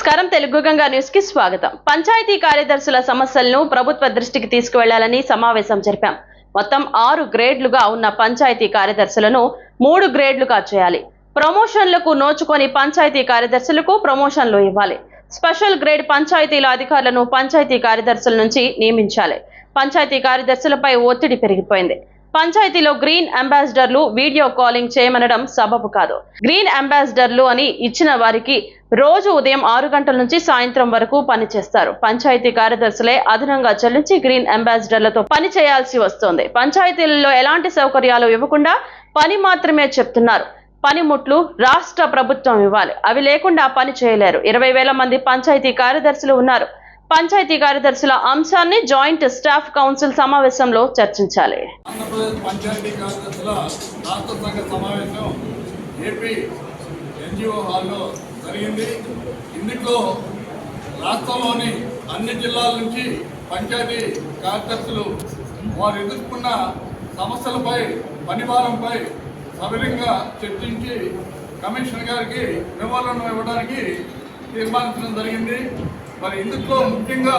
నమస్కారం. తెలుగు గంగా న్యూస్కి స్వాగతం. పంచాయతీ కార్యదర్శుల సమస్యలను ప్రభుత్వ దృష్టికి తీసుకువెళ్ళాలని సమావేశం జరిపాం. మొత్తం ఆరు గ్రేడ్లుగా ఉన్న పంచాయతీ కార్యదర్శులను మూడు గ్రేడ్లుగా చేయాలి. ప్రమోషన్లకు నోచుకొని పంచాయతీ కార్యదర్శులకు ప్రమోషన్లు ఇవ్వాలి. స్పెషల్ గ్రేడ్ పంచాయతీల అధికారులను పంచాయతీ కార్యదర్శుల నుంచి నియమించాలి. పంచాయతీ కార్యదర్శులపై ఒత్తిడి పెరిగిపోయింది. పంచాయతీలో గ్రీన్ అంబాసిడర్లు వీడియో కాలింగ్ చేయమనడం సబబు కాదు. గ్రీన్ అంబాసిడర్లు అని ఇచ్చిన వారికి రోజు ఉదయం ఆరు గంటల నుంచి సాయంత్రం వరకు పనిచేస్తారు. పంచాయతీ కార్యదర్శులే అదనంగా చెల్లించి గ్రీన్ అంబాసిడర్లతో పని చేయాల్సి వస్తోంది. పంచాయతీలలో ఎలాంటి సౌకర్యాలు ఇవ్వకుండా పని మాత్రమే చెప్తున్నారు. పనిముట్లు రాష్ట్ర ప్రభుత్వం ఇవ్వాలి. అవి లేకుండా పని చేయలేరు. ఇరవై వేల మంది పంచాయతీ కార్యదర్శులు ఉన్నారు. పంచాయతీ కార్యదర్శుల అంశాన్ని జాయింట్ స్టాఫ్ కౌన్సిల్ సమావేశంలో చర్చించాలి. ఆంధ్రప్రదేశ్ పంచాయతీ కార్యదర్శుల రాష్ట్ర సంఘ సమావేశం ఏపీ ఎన్జిఓ హాల్లో జరిగింది. ఇందులో రాష్ట్రంలోని అన్ని జిల్లాల నుంచి పంచాయతీ కార్యదర్శులు వారు ఎదుర్కొన్న సమస్యలపై పనిభారంపై సవిరంగా చర్చించి కమిషనర్ గారికి వివరణ ఇవ్వడానికి తీర్మానించడం జరిగింది. మరి ఇందులో ముఖ్యంగా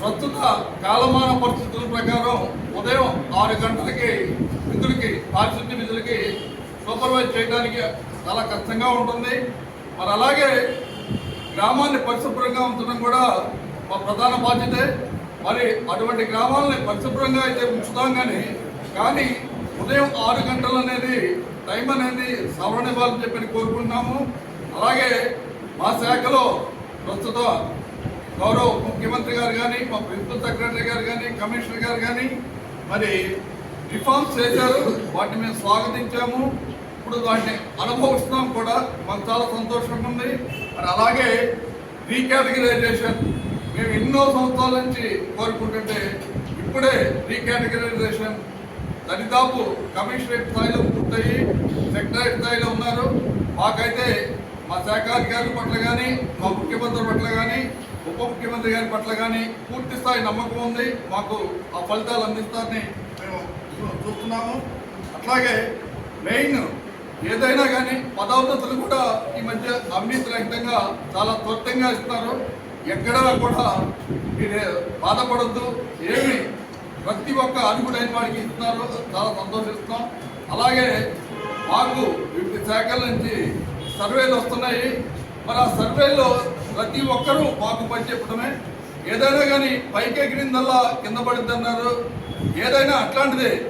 ప్రస్తుత కాలమాన పరిస్థితుల ప్రకారం ఉదయం ఆరు గంటలకి విధులకి పారిశుద్ధ్య విధులకి సూపర్వైజ్ చేయడానికి చాలా కష్టంగా ఉంటుంది. మరి అలాగే గ్రామాన్ని పరిశుభ్రంగా ఉంచడం కూడా మా ప్రధాన బాధ్యతే. మరి అటువంటి గ్రామాలని పరిశుభ్రంగా అయితే ఉంచుతాం కానీ కానీ ఉదయం ఆరు గంటలు అనేది టైం అనేది సవరణ ఇవ్వాలని చెప్పి కోరుకుంటున్నాము. అలాగే మా శాఖలో ప్రస్తుత గౌరవ ముఖ్యమంత్రి గారు కానీ మా ప్రిన్సిపల్ సెక్రటరీ గారు కానీ కమిషనర్ గారు కానీ మరి రిఫార్మ్స్ చేశారు. వాటిని మేము స్వాగతించాము. ఇప్పుడు వాటిని అనుభవిస్తున్నాం కూడా. మాకు చాలా సంతోషంగా ఉంది మరి అలాగే రీకేటగిరైజేషన్. మేము ఎన్నో సంవత్సరాల నుంచి కోరుకుంటుంటే ఇప్పుడే రీకేటగిరైజేషన్ దరిదాపు కమిషనరేట్ స్థాయిలో పూర్తయి సెక్రటరేట్ స్థాయిలో ఉన్నారు. మాకైతే మా శాఖాధికారుల పట్ల కానీ మా ముఖ్యమంత్రి పట్ల కానీ ఉప ముఖ్యమంత్రి గారి పట్ల కానీ పూర్తి స్థాయి నమ్మకం ఉంది. మాకు ఆ ఫలితాలు అందిస్తారని మేము చూ- చూస్తున్నాము. అట్లాగే మెయిన్ ఏదైనా కానీ పదోన్నతులు కూడా ఈ మధ్య అవినీతి రహితంగా చాలా త్వరితంగా ఇస్తున్నారు. ఎక్కడా కూడా మీరు బాధపడద్దు. ఏమి ప్రతి ఒక్క అనుకుడైన వాడికి ఇస్తున్నారు. చాలా సంతోషిస్తున్నాం. అలాగే మాకు వివిధ శాఖల నుంచి సర్వేలు వస్తున్నాయి. మరి ఆ సర్వేలో ప్రతి ఒక్కరూ మాకు పని చెప్పడమే. ఏదైనా కానీ పైకి ఎగిరిందల్లా కింద పడిందన్నారు ఏదైనా అట్లాంటిదే